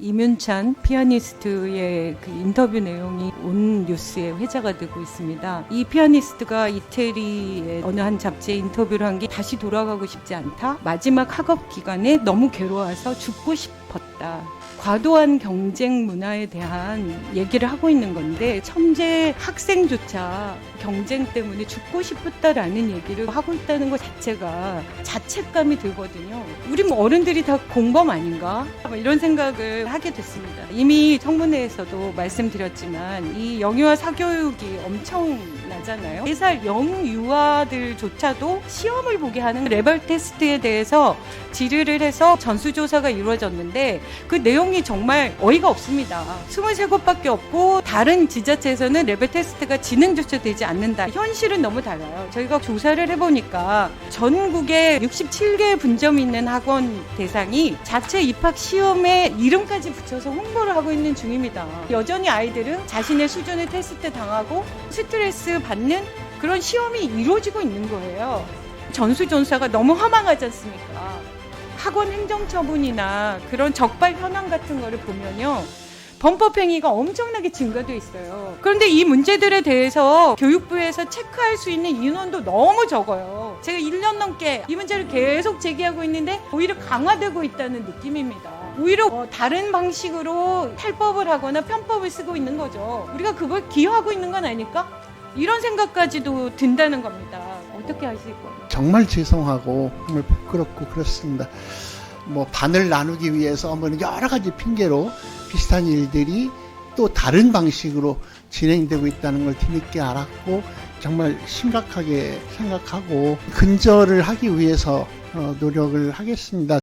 이문찬 피아니스트의 그 인터뷰 내용이 온 뉴스의 회자가 되고 있습니다. 이 피아니스트가 이태리의 어느 한 잡지에 인터뷰를 한 게 다시 돌아가고 싶지 않다. 마지막 학업 기간에 너무 괴로워서 죽고 싶 었다. 과도한 경쟁 문화에 대한 얘기를 하고 있는 건데 천재 학생조차 경쟁 때문에 죽고 싶었다라는 얘기를 하고 있다는 것 자체가 자책감이 들거든요. 우리 뭐 어른들이 다 공범 아닌가? 뭐 이런 생각을 하게 됐습니다. 이미 청문회에서도 말씀드렸지만 이 영유아 사교육이 엄청나잖아요. 4살 영유아들조차도 시험을 보게 하는 레벨 테스트에 대해서 질의를 해서 전수조사가 이루어졌는데 그 내용이 정말 어이가 없습니다. 23곳밖에 없고 다른 지자체에서는 레벨 테스트가 진행조차 되지 않는다. 현실은 너무 달라요. 저희가 조사를 해보니까 전국에 67개의 분점이 있는 학원 대상이 자체 입학 시험에 이름까지 붙여서 홍보를 하고 있는 중입니다. 여전히 아이들은 자신의 수준을 테스트 당하고 스트레스 받는 그런 시험이 이루어지고 있는 거예요. 전수조사가 너무 허망하지 않습니까? 학원 행정 처분이나 그런 적발 현황 같은 거를 보면요. 범법행위가 엄청나게 증가돼 있어요. 그런데 이 문제들에 대해서 교육부에서 체크할 수 있는 인원도 너무 적어요. 제가 1년 넘게 이 문제를 계속 제기하고 있는데 오히려 강화되고 있다는 느낌입니다. 오히려 어, 다른 방식으로 탈법을 하거나 편법을 쓰고 있는 거죠. 우리가 그걸 기여하고 있는 건 아닐까? 이런 생각까지도 든다는 겁니다. 어떻게 거예요? 정말 죄송하고 정말 부끄럽고 그렇습니다. 뭐 반을 나누기 위해서 뭐 여러 가지 핑계로 비슷한 일들이 또 다른 방식으로 진행되고 있다는 걸 뒤늦게 알았고 정말 심각하게 생각하고 근절을 하기 위해서 어, 노력을 하겠습니다.